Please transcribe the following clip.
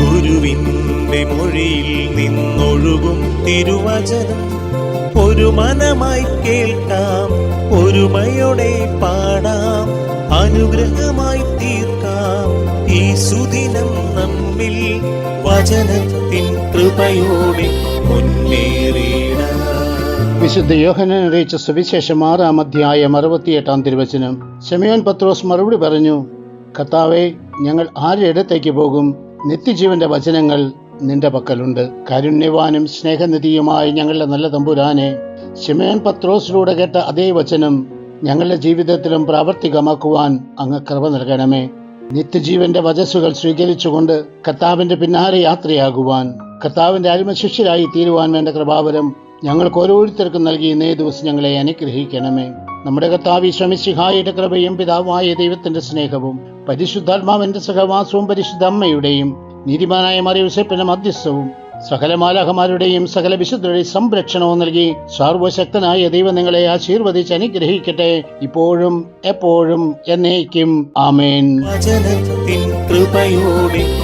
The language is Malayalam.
ഗുരുവിന്റെ മൊഴിയിൽ നിന്നൊഴുകും തിരുവചനം. ഒരു മനമായി കേൾക്കാം ഒരുമയോടെ പാടാം അനുഗ്രഹമായി തീർക്കാം. ഈ സുദിനം നമ്മിൽ വചനത്തിൻ കൃപയോടെ മുന്നേറിയിടാം വിശുദ്ധ യോഹനൻ അറിയിച്ച സുവിശേഷം ആറാം അധ്യായം അറുപത്തിയെട്ടാം തിരുവചനം. ശമയോൻ പത്രോസ് മറുപടി പറഞ്ഞു കർത്താവെ ഞങ്ങൾ ആരുടെ പോകും? നിത്യജീവന്റെ വചനങ്ങൾ നിന്റെ പക്കലുണ്ട്. കാരുണ്യവാനും സ്നേഹനിധിയുമായ ഞങ്ങളുടെ നല്ല തമ്പുരാനെ ശമയോൻ പത്രോസിലൂടെ കേട്ട അതേ വചനം ഞങ്ങളുടെ ജീവിതത്തിലും പ്രാവർത്തികമാക്കുവാൻ അങ്ങ് കൃപ നൽകണമേ. നിത്യജീവന്റെ വചസ്സുകൾ സ്വീകരിച്ചുകൊണ്ട് കർത്താവിന്റെ പിന്നാലെ യാത്രയാകുവാൻ കർത്താവിന്റെ അരുമശിഷ്യരായി തീരുവാൻ വേണ്ട കൃപാവരം ഞങ്ങൾക്ക് ഓരോരുത്തർക്കും നൽകി ഇന്നേ ദിവസം ഞങ്ങളെ അനുഗ്രഹിക്കണമേ. നമ്മുടെ കർത്താവ് ശ്രമിശിഹായുടെ കൃപയും പിതാവായ ദൈവത്തിന്റെ സ്നേഹവും പരിശുദ്ധാത്മാവിന്റെ സഹവാസവും പരിശുദ്ധ അമ്മയുടെയും നീതിമാനായ മറിയുസപ്പിന്റെ മധ്യസ്ഥവും സകല മാലാഹമാരുടെയും സകല വിശുദ്ധരുടെയും സംരക്ഷണവും നൽകി സർവശക്തനായ ദൈവം നിങ്ങളെ ആശീർവദിച്ച് അനുഗ്രഹിക്കട്ടെ. ഇപ്പോഴും എപ്പോഴും എന്നേക്കും. ആമേൻ. കൃപയോടെ